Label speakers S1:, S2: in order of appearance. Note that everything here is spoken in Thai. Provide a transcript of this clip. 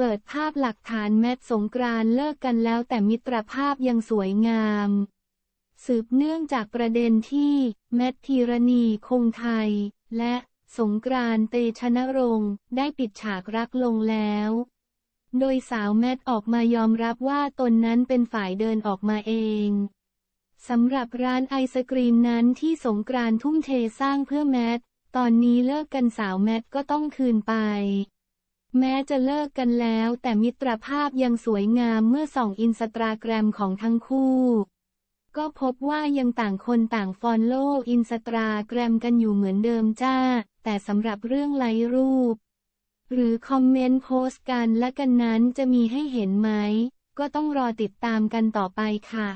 S1: เปิดภาพหลักฐานแมทสงกรานเลิกกันแล้วแต่มิตรภาพยังสวยงาม สืบเนื่องจากประเด็นที่ แมทธีรณีคงไทย และสงกรานเตชะนรงค์ได้ปิดฉากรักลงแล้ว โดยสาวแมทออกมายอมรับว่าตนนั้นเป็นฝ่ายเดินออกมาเองสำหรับร้านไอศกรีมนั้นที่สงกรานทุ่มเทสร้างเพื่อแมท ตอนนี้เลิกกันสาวแมทก็ต้องคืนไป แม้จะเลิกกันแล้ว แต่มิตรภาพยังสวยงามเมื่อส่องอินสตาแกรมของทั้งคู่ ก็พบว่ายังต่างคนต่างฟอลโล่อินสตาแกรมกันอยู่เหมือนเดิมจ้า แต่สำหรับเรื่องไลรูป หรือคอมเมนต์โพสต์กันและกันนั้นจะมีให้เห็นไหม ก็ต้องรอติดตามกันต่อไปค่ะ